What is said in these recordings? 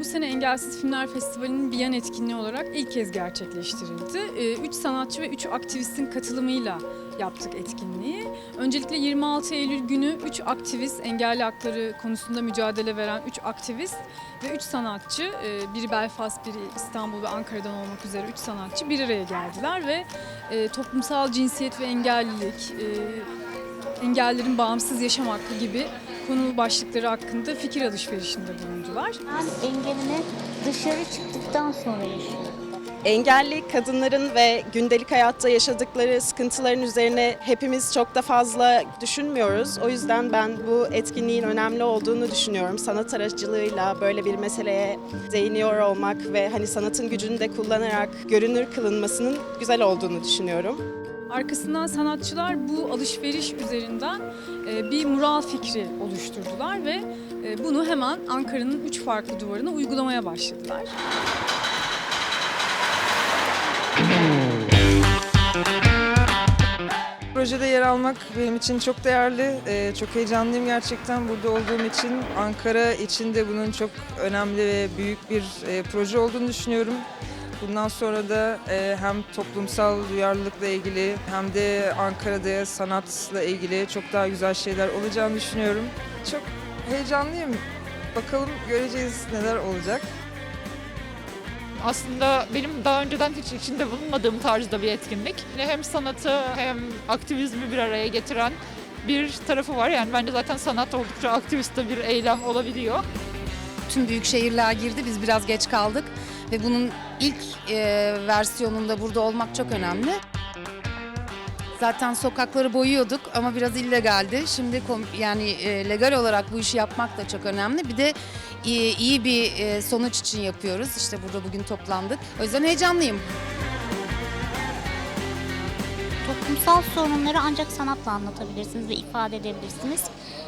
bu sene Engelsiz Filmler Festivali'nin bir yan etkinliği olarak ilk kez gerçekleştirildi. Ee, Üç sanatçı ve üç aktivistin katılımıyla yaptık etkinliği. Öncelikle 26 Eylül günü 3 aktivist, engelli hakları konusunda mücadele veren 3 aktivist ve 3 sanatçı, e, biri Belfast, biri İstanbul ve Ankara'dan olmak üzere 3 sanatçı bir araya geldiler ve e, toplumsal cinsiyet ve engellilik, e, engellerin bağımsız yaşam hakkı gibi konu başlıkları hakkında fikir alışverişinde bulundular. Ben engelini dışarı çıktıktan sonra yaşıyorum. Engelli kadınların ve gündelik hayatta yaşadıkları sıkıntıların üzerine hepimiz çok da fazla düşünmüyoruz. O yüzden ben bu etkinliğin önemli olduğunu düşünüyorum. Sanat aracılığıyla böyle bir meseleye değiniyor olmak ve hani sanatın gücünü de kullanarak görünür kılınmasının güzel olduğunu düşünüyorum. Arkasından sanatçılar bu alışveriş üzerinden e, bir mural fikri oluşturdular ve e, bunu hemen Ankara'nın üç farklı duvarına uygulamaya başladılar. Projede yer almak benim için çok değerli. Ee, çok heyecanlıyım gerçekten burada olduğum için. Ankara için de bunun çok önemli ve büyük bir e, proje olduğunu düşünüyorum. Bundan sonra da e, hem toplumsal duyarlılıkla ilgili hem de Ankara'da sanatla ilgili çok daha güzel şeyler olacağını düşünüyorum. Çok heyecanlıyım. Bakalım göreceğiz neler olacak. aslında benim daha önceden hiç içinde bulunmadığım tarzda bir etkinlik. Hem sanatı hem aktivizmi bir araya getiren bir tarafı var. Yani bence zaten sanat oldukça aktivist de bir eylem olabiliyor. Tüm büyük şehirler girdi. Biz biraz geç kaldık ve bunun ilk e, versiyonunda burada olmak çok önemli. Zaten sokakları boyuyorduk ama biraz illegaldi. Şimdi yani e, legal olarak bu işi yapmak da çok önemli. Bir de iyi, iyi bir e, sonuç için yapıyoruz. İşte burada bugün toplandık. O yüzden heyecanlıyım. Toplumsal sorunları ancak sanatla anlatabilirsiniz ve ifade edebilirsiniz.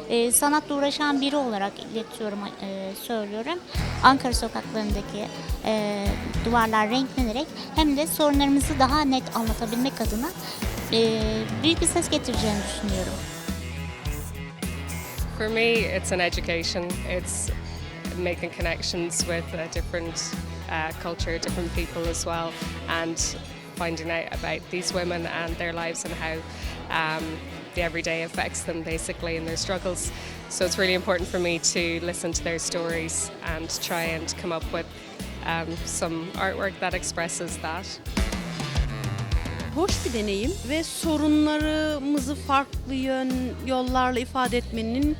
Ee, sanatla uğraşan biri olarak iletiyorum, e, söylüyorum. Ankara sokaklarındaki e, duvarlar renklenerek hem de sorunlarımızı daha net anlatabilmek adına e, büyük bir ses getireceğini düşünüyorum. For me, it's an education. It's making connections with different uh, culture, different people as well, and finding out about these women and their lives and how um, the everyday affects them basically in their struggles. So it's really important for me to listen to their stories and try and come up with um, some artwork that expresses that. hoş bir deneyim ve sorunlarımızı farklı yön yollarla ifade etmenin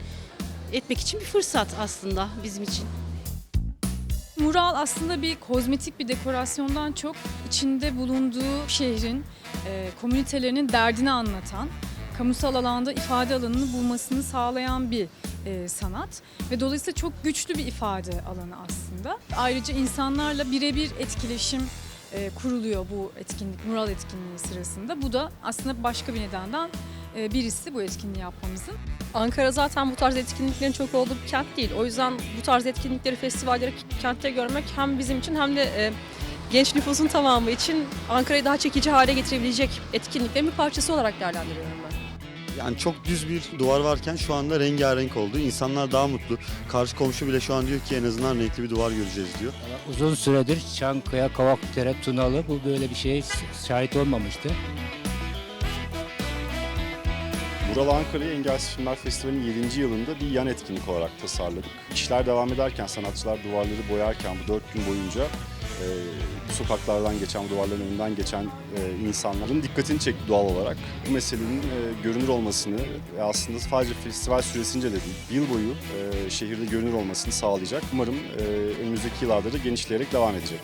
etmek için bir fırsat aslında bizim için. Mural aslında bir kozmetik bir dekorasyondan çok içinde bulunduğu şehrin, e, komünitelerinin derdini anlatan, kamusal alanda ifade alanını bulmasını sağlayan bir e, sanat ve dolayısıyla çok güçlü bir ifade alanı aslında. Ayrıca insanlarla birebir etkileşim e, kuruluyor bu etkinlik, mural etkinliği sırasında. Bu da aslında başka bir nedenden birisi bu etkinliği yapmamızın. Ankara zaten bu tarz etkinliklerin çok olduğu bir kent değil. O yüzden bu tarz etkinlikleri, festivalleri kentte görmek hem bizim için hem de e, genç nüfusun tamamı için Ankara'yı daha çekici hale getirebilecek etkinliklerin bir parçası olarak değerlendiriyorum ben. Yani çok düz bir duvar varken şu anda rengarenk oldu. İnsanlar daha mutlu. Karşı komşu bile şu an diyor ki en azından renkli bir duvar göreceğiz diyor. Uzun süredir Çankaya, Kavakdere, Tunalı bu böyle bir şeye şahit olmamıştı. Mural Ankara'yı Engelsiz Filmler Festivali'nin 7. yılında bir yan etkinlik olarak tasarladık. İşler devam ederken, sanatçılar duvarları boyarken bu 4 gün boyunca e, sokaklardan geçen, duvarların önünden geçen e, insanların dikkatini çekti doğal olarak. Bu meselenin e, görünür olmasını ve aslında sadece festival süresince de değil, yıl boyu e, şehirde görünür olmasını sağlayacak. Umarım e, önümüzdeki yıllarda da genişleyerek devam edecek.